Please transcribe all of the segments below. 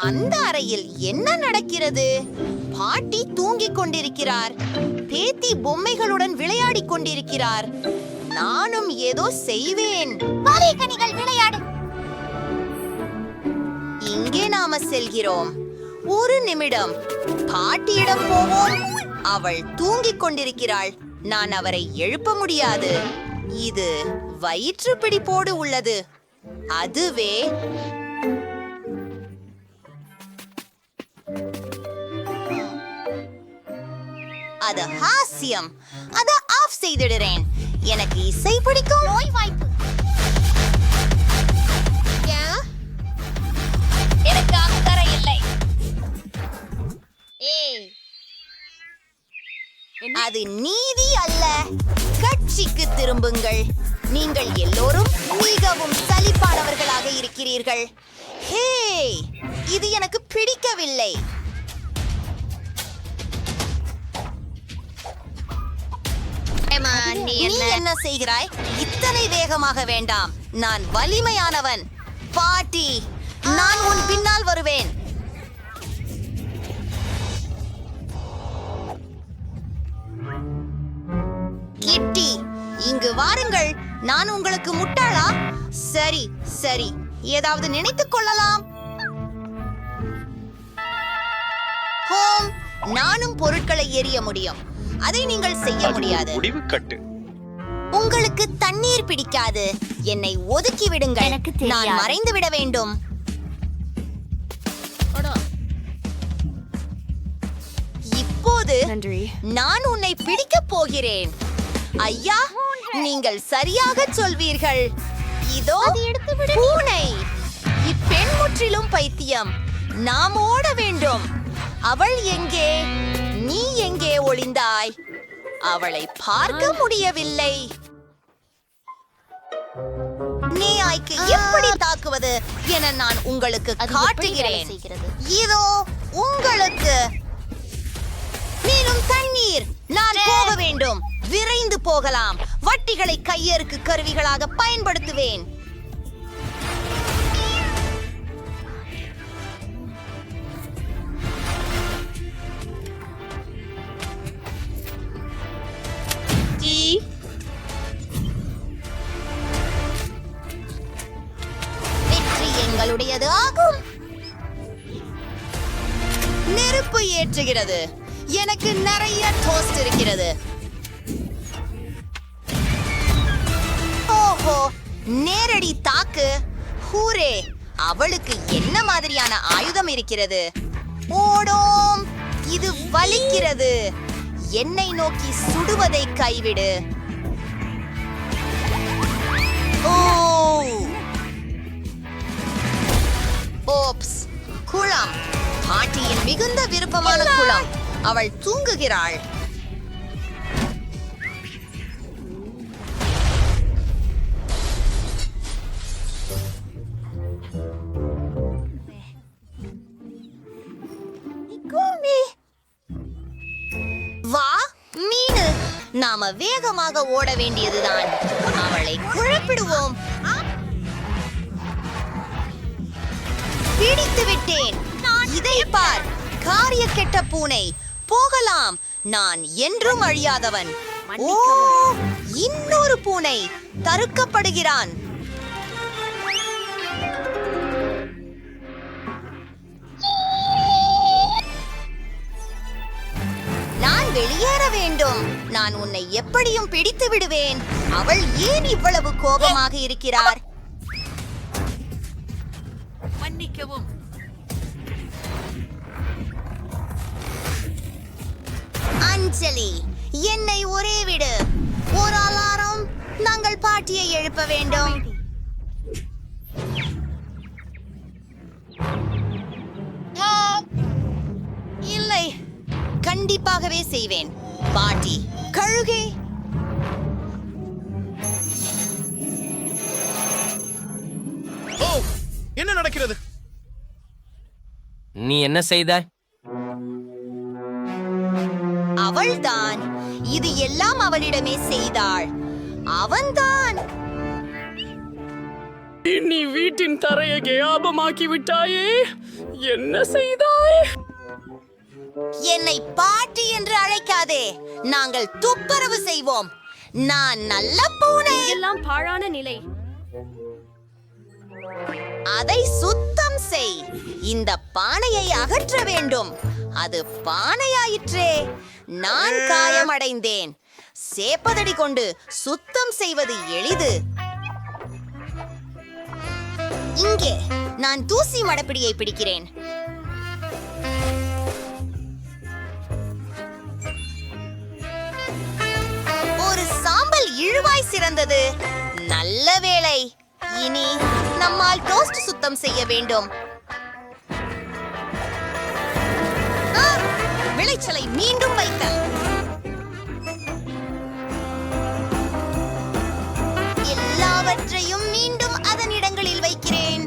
அந்த அறையில் என்ன நடக்கிறது? பாட்டி தூங்கிக் கொண்டிருக்கிறார். பேத்தி பொம்மைகளுடன் விளையாடிக் கொண்டிருக்கிறார். நானும் ஏதோ செய்வேன். கனிகள் விளையாடு. இங்கே நாம செல்கிறோம். ஒரு நிமிடம். பாட்டியிடம் போவோம். அவள் தூங்கிக் கொண்டிருக்கிறாள். நான் அவரை எழுப்ப முடியாது. இது வயிற்று பிடிப்போடு உள்ளது. அதுவே அது ஹாஸ்யம். அத ஆஃப் செய்திடுறேன். எனக்கு இசை பிடிக்கும். நோய் வாய்ப்பு எனக்கு அக்கறை இல்லை. அது நீதி அல்ல. கட்சிக்கு திரும்புங்கள். நீங்கள் எல்லோரும் மிகவும் சலிப்பானவர்களாக இருக்கிறீர்கள். ஹே இது எனக்கு பிடிக்கவில்லை. நீ என்ன? என்ன செய்கிறாய்? இத்தனை வேகமாக வேண்டாம். நான் வலிமையானவன். பாட்டி நான் உன் பின்னால் வருவேன். கிட்டி இங்கு வாருங்கள். நான் உங்களுக்கு முட்டாளா? சரி சரி. ஏதாவது நினைத்துக் கொள்ளலாம். ஹோம் நானும் பொருட்களை எரிய முடியும். அதை நீங்கள் செய்ய முடியாது. முடிவு கட்டு உங்களுக்கு தண்ணீர் பிடிக்காது. என்னை ஒதுக்கி விடுங்கள் எனக்கு தெரியாது. நான் மறைந்து விட வேண்டும். இப்போது நன்றி. நான் உன்னை பிடிக்கப் போகிறேன். ஐயா நீங்கள் சரியாக சொல்வீர்கள். இதோ அதை எடுத்து விடு. பூனை. இப்பெண் முற்றிலும் பைத்தியம். நாம் ஓட வேண்டும். அவள் எங்கே? நீ எங்கே ஒளிந்தாய்? அவளை பார்க்க முடியவில்லை. நீயாய்க்கு எப்படி தாக்குவது என நான் உங்களுக்கு காட்டுகிறேன்? இதோ உங்களுக்கு. மேலும் தண்ணீர். நான் போக வேண்டும். விரைந்து போகலாம். வட்டிகளை கையறுக்கு கருவிகளாக பயன்படுத்துவேன். உங்களுடையது ஆகும். நெருப்பு ஏற்றுகிறது. எனக்கு நிறைய டோஸ்ட் இருக்கிறது. ஓஹோ நேரடி தாக்கு. ஹூரே அவளுக்கு என்ன மாதிரியான ஆயுதம் இருக்கிறது? ஓடோம் இது வலிக்கிறது. என்னை நோக்கி சுடுவதை கைவிடு. ஓ ஓப்ஸ் குளம். பாட்டியின் மிகுந்த விருப்பமான குளம். அவள் தூங்குகிறாள். வா மீனு. நாம வேகமாக ஓட வேண்டியதுதான். அவளை குழப்பிடுவோம். பிடித்து விட்டேன். இதை பார். காரிய கெட்ட பூனை. போகலாம். நான் என்றும் அழியாதவன். ஓ இன்னொரு பூனை தருக்கப்படுகிறான். நான் வெளியேற வேண்டும். நான் உன்னை எப்படியும் பிடித்து விடுவேன். அவள் ஏன் இவ்வளவு கோபமாக இருக்கிறார்? மன்னிக்கவும். அஞ்சலி என்னை ஒரே விடு. ஒரு அலாரம் நாங்கள் பாட்டியை எழுப்ப வேண்டும். இல்லை. கண்டிப்பாகவே செய்வேன். பாட்டி கழுகே. நடக்கிறது. நீ என்ன செய்தாய் அவள்தான். இது எல்லாம் அவளிடமே செய்தாள். அவன்தான். நீ வீட்டின் தரையை கேபமாக்கி விட்டாயே? என்ன செய்தாய்? என்னை பாட்டி என்று அழைக்காதே. நாங்கள் துப்புரவு செய்வோம். நான் நல்ல பூனை. எல்லாம் பாழான நிலை. அதை சுத்தம் செய். இந்த பானையை அகற்ற வேண்டும். அது பானையாயிற்றே. நான் காயமடைந்தேன். சேப்பதடி கொண்டு சுத்தம் செய்வது எளிது. இங்கே நான் தூசி மடப்பிடியை பிடிக்கிறேன். ஒரு சாம்பல் இழுவாய் சிறந்தது. நல்ல வேளை. இனி நம்மால் டோஸ்ட் சுத்தம் செய்ய வேண்டும். விளைச்சலை மீண்டும் வைத்தல். எல்லாவற்றையும் மீண்டும் அதன் இடங்களில் வைக்கிறேன்.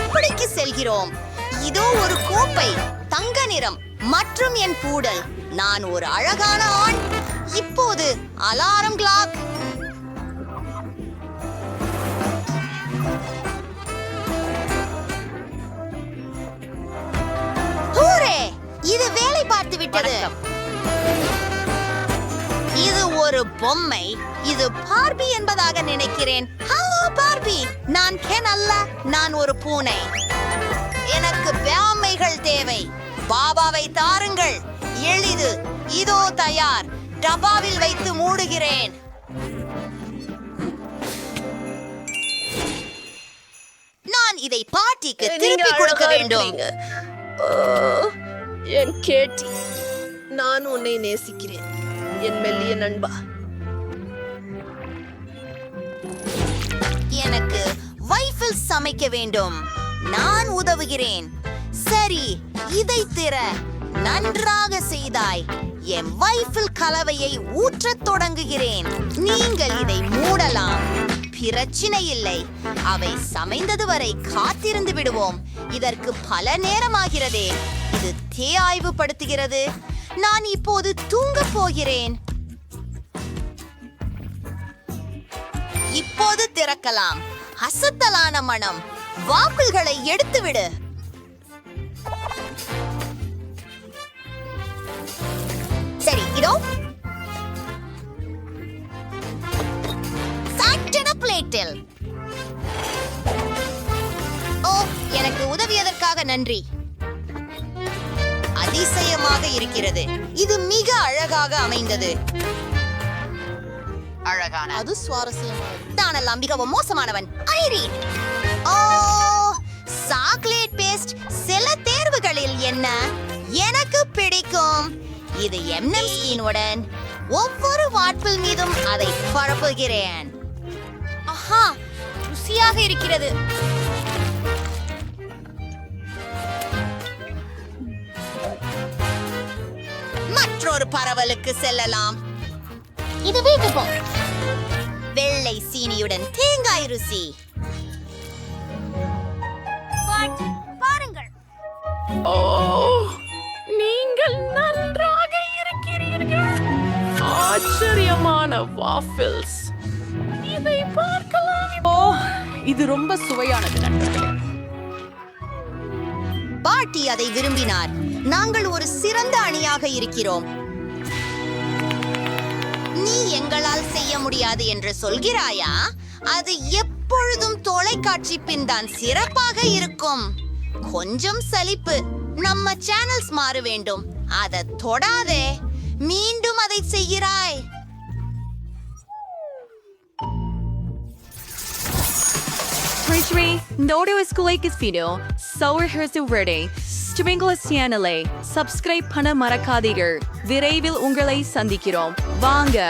இப்படிக்கு செல்கிறோம். இதோ ஒரு கோப்பை தங்க நிறம் மற்றும் என் பூடல் நான் ஒரு அழகான ஆண். இப்போது அலாரம் கிளாக். இது வேலை பார்த்து விட்டது. இது ஒரு பொம்மை. இது பார்பி என்பதாக நினைக்கிறேன். Hello Barbie. நான் கென் அல்ல நான் ஒரு பூனை. எனக்கு பேமைகள் தேவை. பாபாவை தாருங்கள். எளிது. இதோ தயார். டப்பாவில் வைத்து மூடுகிறேன். நான் இதை பாட்டிக்கு திருப்பி கொடுக்க வேண்டும். என் கேட்டி நான் உன்னை நேசிக்கிறேன். என் மெல்லிய நண்பா. எனக்கு வைஃபில் சமைக்க வேண்டும். நான் உதவுகிறேன். சரி இதை திற. நன்றாக செய்தாய். என் வைஃபில் கலவையை ஊற்றத் தொடங்குகிறேன். நீங்கள் இதை மூடலாம். பிரச்சனை இல்லை. அவை சமைந்தது வரை காத்திருந்து விடுவோம். இதற்கு பல நேரமாகிறதே. இது தேய்வு படுத்துகிறது நான் இப்போது தூங்கப் போகிறேன். இப்போது திறக்கலாம். அசத்தலான மனம். வாப்பிள்களை எடுத்துவிடு. இதோ. சட்டென பிளேட்டில். ஓ எனக்கு உதவியதற்காக நன்றி. அதிசயமாக இருக்கிறது. இது மிக அழகாக அமைந்தது. அழகான. அது சுவாரஸ்யமாக தானெல்லாம் மிகவும் மோசமானவன். ஐரீன் ஓ சாக்லேட் பேஸ்ட் சில தேர்வுகளில் என்ன எனக்கு பிடிக்கும்? இது எம்எம் ஸ்கீனுடன் ஒவ்வொரு வாட்பிள் மீதும் அதை பரப்புகிறேன். ஆஹா ருசியாக இருக்கிறது. மற்றொரு பரவலுக்கு செல்லலாம். இது வீட்டுக்கு வெள்ளை சீனியுடன் தேங்காய் ருசி. பாருங்கள். ஓ ஆச்சரியமான வாஃபில்ஸ் இதை பார்க்கலாம் ஓ இது ரொம்ப சுவையானது நண்பர்களே. பாட்டி அதை விரும்பினார். நாங்கள் ஒரு சிறந்த அணியாக இருக்கிறோம். நீ எங்களால் செய்ய முடியாது என்று சொல்கிறாயா? அது எப்பொழுதும் தொலைக்காட்சி பின் தான் சிறப்பாக இருக்கும். கொஞ்சம் சலிப்பு. நம்ம சேனல்ஸ் மாற வேண்டும். அதை தொடாதே. மீண்டும் அதை செய்கிறாய் Perjury, Nodo so Video, Sour Herzu Verde, Stringles Channel, Subscribe பண்ண மறக்காதீர்கள் விரைவில் உங்களை சந்திக்கிறோம் Vanga,